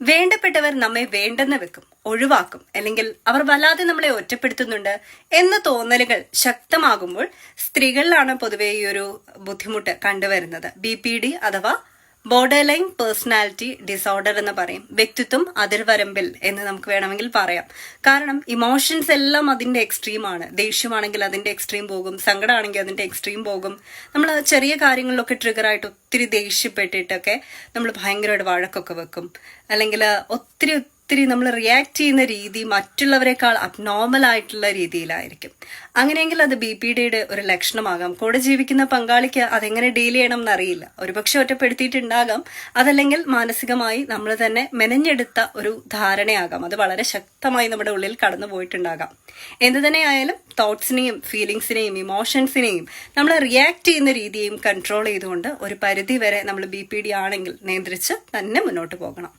വേണ്ടപ്പെട്ടവർ നമ്മെ വേണ്ടെന്ന് വെക്കും ഒഴിവാക്കും അല്ലെങ്കിൽ അവർ വല്ലാതെ നമ്മളെ ഒറ്റപ്പെടുത്തുന്നുണ്ട് എന്ന തോന്നലുകൾ ശക്തമാകുമ്പോൾ സ്ത്രീകളിലാണ് പൊതുവെ ഈ ഒരു ബുദ്ധിമുട്ട് കണ്ടുവരുന്നത്. ബി അഥവാ ബോർഡർ ലൈൻ പേഴ്സണാലിറ്റി ഡിസോർഡർ എന്ന് പറയും. വ്യക്തിത്വം അതിർവരമ്പിൽ എന്ന് നമുക്ക് വേണമെങ്കിൽ പറയാം. കാരണം ഇമോഷൻസ് എല്ലാം അതിന്റെ എക്സ്ട്രീമാണ് ദേഷ്യമാണെങ്കിൽ അതിന്റെ എക്സ്ട്രീം പോകും. സങ്കടമാണെങ്കിൽ അതിന്റെ എക്സ്ട്രീം പോകും. നമ്മൾ ചെറിയ കാര്യങ്ങളിലൊക്കെ ട്രിഗർ ആയിട്ട് ഒത്തിരി ദേഷ്യപ്പെട്ടിട്ടൊക്കെ നമ്മൾ ഭയങ്കരമായിട്ട് വഴക്കൊക്കെ വെക്കും. അല്ലെങ്കിൽ ഒത്തിരി ഒത്തിരി നമ്മൾ റിയാക്ട് ചെയ്യുന്ന രീതി മറ്റുള്ളവരെക്കാൾ അബ്നോർമൽ ആയിട്ടുള്ള രീതിയിലായിരിക്കും. അങ്ങനെയെങ്കിൽ അത് ബി പി ഡിയുടെ ഒരു ലക്ഷണമാകാം. കൂടെ ജീവിക്കുന്ന പങ്കാളിക്ക് അതെങ്ങനെ ഡീൽ ചെയ്യണം എന്നറിയില്ല ഒരുപക്ഷെ ഒറ്റപ്പെടുത്തിയിട്ടുണ്ടാകാം. അതല്ലെങ്കിൽ മാനസികമായി നമ്മൾ തന്നെ മെനഞ്ഞെടുത്ത ഒരു ധാരണയാകാം. അത് വളരെ ശക്തമായി നമ്മുടെ ഉള്ളിൽ കടന്നു പോയിട്ടുണ്ടാകാം. എന്ത് തന്നെയായാലും തോട്ട്സിനെയും ഫീലിങ്സിനെയും ഇമോഷൻസിനെയും നമ്മൾ റിയാക്ട് ചെയ്യുന്ന രീതിയെയും കൺട്രോൾ ചെയ്തുകൊണ്ട് ഒരു പരിധി വരെ നമ്മൾ ബി പി ഡി ആണെങ്കിൽ നിയന്ത്രിച്ച് തന്നെ മുന്നോട്ട് പോകണം.